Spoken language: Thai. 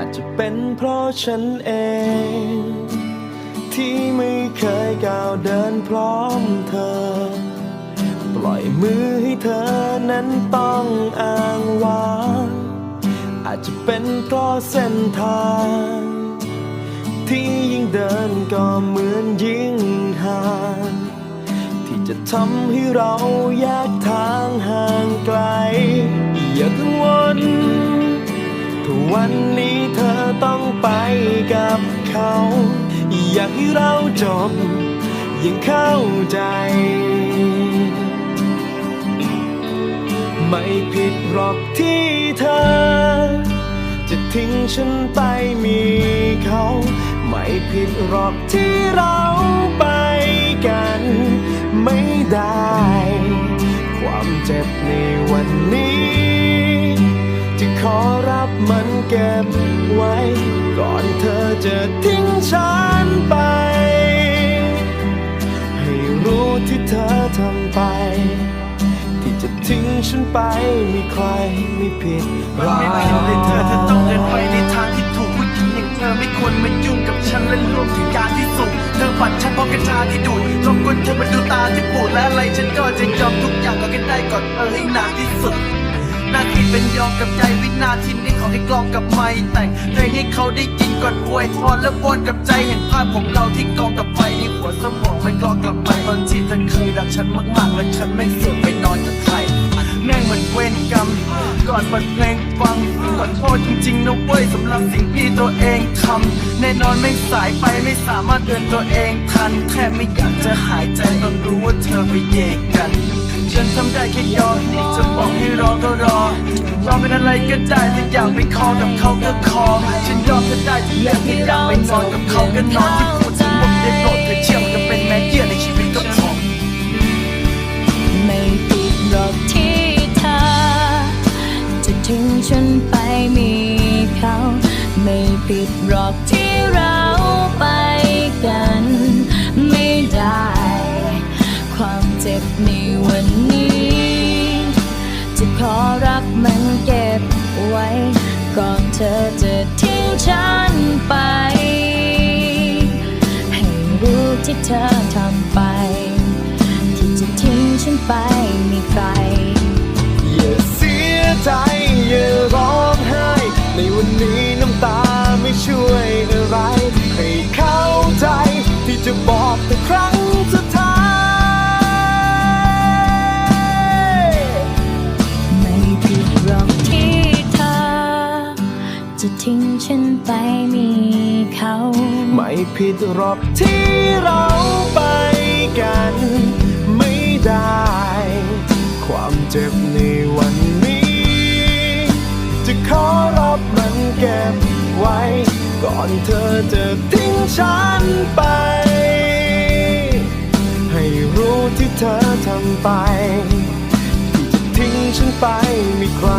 าจจะเป็นเพราะฉันเอง ที่ไม่เคยก้าวเดินพร้อมเธอ ปล่อยมือให้เธอนั้นต้องอ้างว้างอาจจะเป็นเพราะเส้นทาง ที่ยิ่งเดินก็เหมือนยิ่งห่างที่จะทำให้เราแยกทางห่างไกล อย่ากังวล วันนี้เธอต้องไปกับเขา อยากให้เราจบยังเข้าใจ ไม่ผิดหรอกที่เธอ จะทิ้งฉันไปมีเขา ไม่ผิดหรอกที่เราไปกัน ไม่ได้ ความเจ็บในวันนี้ เก็บไว้ ก่อนเธอจะทิ้งฉันไป ให้รู้ที่เธอทำไป ที่จะทิ้งฉันไปมีใครไม่ผิดหรอกไม่ผิดเลยเธอเธอต้องเดินไปในทางที่ถูกผู้หญิงอย่างเธอไม่ควรมายุ่งกับฉันและรวมถึงการที่สูงเธอฝันฉันเพราะกัญชาที่ดูดรบกวนเธอมาดูตาที่ปูดและอะไรฉันก็จะยอมทุกอย่างก็แค่ได้ก่อดเธอให้นาที่สุด หน้าที่เป็นยอมกับใจวินาทีนี้ขอให้กลองกับไม่แต่งเพลงให้เขาได้ยินก่อนอวยพรและป้อนกับใจเห็นภาพของเราที่กองกับไฟในหัวสมองไม่กลองกลับไปตอนที่เธอเคยรักฉันมากๆ และฉันไม่เสือกไปนอนกับใครแม่งเหมือนเวรกรรมก่อนเปิดเพลงฟัง ขอโทษจริงๆนะเว้ยสำหรับสิ่งที่ตัวเองทำแน่นอนไม่สายไปไม่สามารถเดินตัวเองทัน แค่ไม่อยากจะหายใจตอนรู้ว่าเธอไปเยกกันฉันทำได้แค่ยอมจะบอกให้รอก็รอรอเป็นอะไรก็ได้ถ้าอยากไปคอกับเขาก็คอฉันยอมเธอได้ทุกอย่างที่อยากไปนอนกับเขาก็นอนที่ จะขอรักมันเก็บไว้ ก่อนเธอจะทิ้งฉันไป ให้รู้ที่เธอทำไป ที่จะทิ้งฉันไปมีใคร อย่าเสียใจอย่าร้องไห้ ในวันนี้น้ำตาไม่ช่วยอะไร ให้เข้าใจที่จะบอกแต่ครั้ง ทิ้งฉันไปมีเขา ไม่ผิดหรอกที่เราไปกัน ไม่ได้ ความเจ็บในวันนี้ จะขอรับมันเก็บไว้ ก่อนเธอจะทิ้งฉันไป ให้รู้ที่เธอทำไป ที่จะทิ้งฉันไปมีใคร